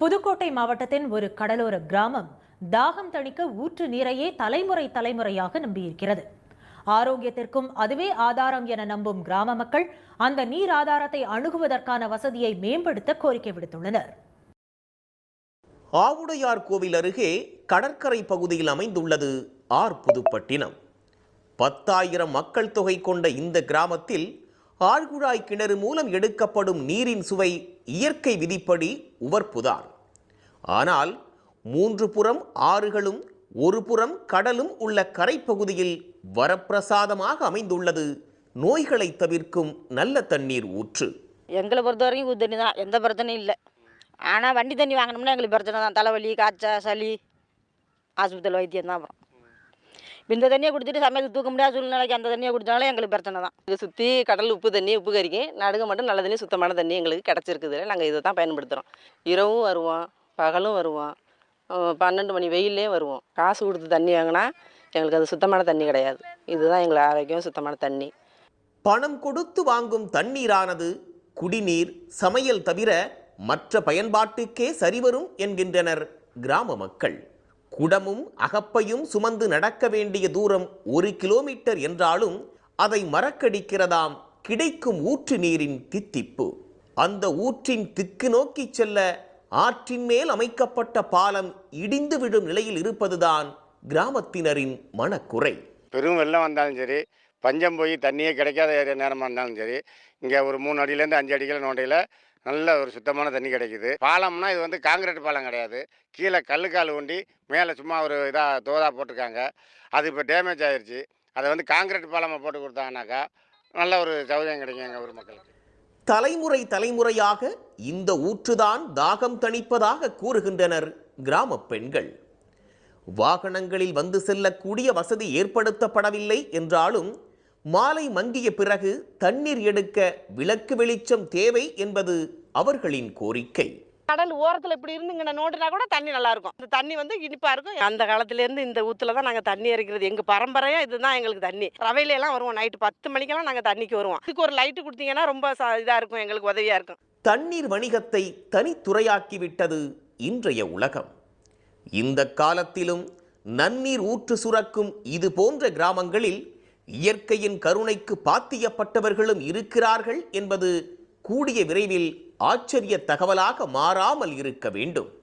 புதுக்கோட்டை மாவட்டத்தின் ஒரு கடலோர கிராமம் தாகம் தணிக்க ஊற்று நீரையே தலைமுறை தலைமுறையாக நம்பியிருக்கிறது. ஆரோக்கியத்திற்கும் அதுவே ஆதாரம் என நம்பும் கிராம மக்கள் அந்த நீர் ஆதாரத்தை அணுகுவதற்கான வசதியை மேம்படுத்த கோரிக்கை விடுத்துள்ளனர். ஆவுடையார் கோவில் அருகே கடற்கரை பகுதியில் அமைந்துள்ளது ஆர் புதுப்பட்டினம். பத்தாயிரம் மக்கள் தொகை கொண்ட இந்த கிராமத்தில் ஆழ்குழாய் கிணறு மூலம் எடுக்கப்படும் நீரின் சுவை இயற்கை விதிப்படி உவர்ப்புதான். ஆனால் மூன்று புறம் ஆறுகளும் ஒரு புறம் கடலும் உள்ள கரைப்பகுதியில் வரப்பிரசாதமாக அமைந்துள்ளது. நோய்களை தவிர்க்கும் நல்ல தண்ணீர் ஊற்று. எங்களை பொறுத்த வரைக்கும் தண்ணி தான். எந்த பிரச்சனையும் இல்லை. ஆனால் வண்டி தண்ணி வாங்கினோம்னா எங்களுக்கு பிரச்சனை தான். தலைவலி காய்ச்சல் சளி ஆஸ்பத்திரி வைத்தியம் தான் அப்புறம். இந்த தண்ணியை குடிச்சிட்டு சமையல் தூக்க முடியாத சூழ்நிலைக்கு அந்த தண்ணியை குடிச்சாலும் எங்களுக்கு பிரச்சனை தான். இதை சுற்றி கடல் உப்பு தண்ணி உப்பு கறிக்கு நடுக மட்டும் நல்ல தண்ணி சுத்தமான தண்ணி எங்களுக்கு கிடச்சிருக்குது. நாங்கள் இதை தான் பயன்படுத்துகிறோம் இரவும் வருவோம் பகலும் வருவோம் பன்னெண்டு மணி வெயிலே வருவோம். காசு கொடுத்து தண்ணி வாங்கினா எங்களுக்கு அது சுத்தமான தண்ணி கிடையாது. இதுதான் எங்களுக்கு ஆரோக்கியம் சுத்தமான தண்ணி. பணம் கொடுத்து வாங்கும் தண்ணீரானது குடிநீர் சமையல் தவிர மற்ற பயன்பாட்டுக்கே சரிவரும் என்கின்றனர் கிராம மக்கள். குடமும் அகப்பையும் சுமந்து நடக்க வேண்டிய தூரம் ஒரு கிலோமீட்டர் என்றாலும் அதை மறக்கடிக்கிறதாம் கிடைக்கும் ஊற்று நீரின் தித்திப்பு. அந்த ஊற்றின் திக்கு நோக்கி செல்ல ஆற்றின் மேல் அமைக்கப்பட்ட பாலம் இடிந்து விடும் நிலையில் இருப்பதுதான் கிராமத்தினரின் மனக்குறை. பெரும் வெள்ளம் வந்தாலும் சரி பஞ்சம் போய் தண்ணியே கிடைக்காத நேரமாக இருந்தாலும் சரி இங்கே ஒரு மூணு அடியிலேருந்து அஞ்சு அடிகள் நோண்டையில் நல்ல ஒரு சுத்தமான தண்ணி கிடைக்குது. பாலம்னா இது வந்து காங்கிரீட் பாலம் கிடையாது. கீழே கல்லுக்கால் ஊண்டி மேலே சும்மா ஒரு இதாக தோதா போட்டிருக்காங்க. அது இப்போ டேமேஜ் ஆயிடுச்சு அதை வந்து காங்கிரீட் பாலமாக போட்டு கொடுத்தாங்கனாக்கா நல்ல ஒரு சௌகரியம் கிடைக்கும் எங்கள் ஊர் மக்களுக்கு. தலைமுறை தலைமுறையாக இந்த ஊற்றுதான் தாகம் தணிப்பதாக கூறுகின்றனர் கிராம பெண்கள். வாகனங்களில் வந்து செல்லக்கூடிய வசதி ஏற்படுத்தப்படவில்லை என்றாலும் மாலை மங்கிய பிறகு தண்ணீர் எடுக்க விளக்கு வெளிச்சம் தேவை என்பது அவர்களின் கோரிக்கை. கடல் ஓரத்தில் இப்படி இருந்து இங்கே நோண்டினா கூட தண்ணி நல்லா இருக்கும் இந்த தண்ணி வந்து இனிப்பாக இருக்கும். அந்த காலத்துலேருந்து இந்த ஊற்றுல தான் நாங்கள் தண்ணி இறக்கிறது எங்கள் பரம்பரையாக இதுதான் எங்களுக்கு தண்ணி. ரவையில எல்லாம் வருவோம். நைட்டு பத்து மணிக்கெல்லாம் நாங்கள் தண்ணிக்கு வருவோம். இதுக்கு ஒரு லைட்டு கொடுத்தீங்கன்னா ரொம்ப இதாக இருக்கும். எங்களுக்கு உதவியாக இருக்கும். தண்ணீர் வணிகத்தை தனித்துறையாக்கிவிட்டது இன்றைய உலகம். இந்த காலத்திலும் நன்னீர் ஊற்று சுரக்கும் இது போன்ற கிராமங்களில் இயற்கையின் கருணைக்கு பாத்தியப்பட்டவர்களும் இருக்கிறார்கள் என்பது கூடிய விரைவில் ஆச்சரிய தகவலாக மாறாமல் இருக்க வேண்டும்.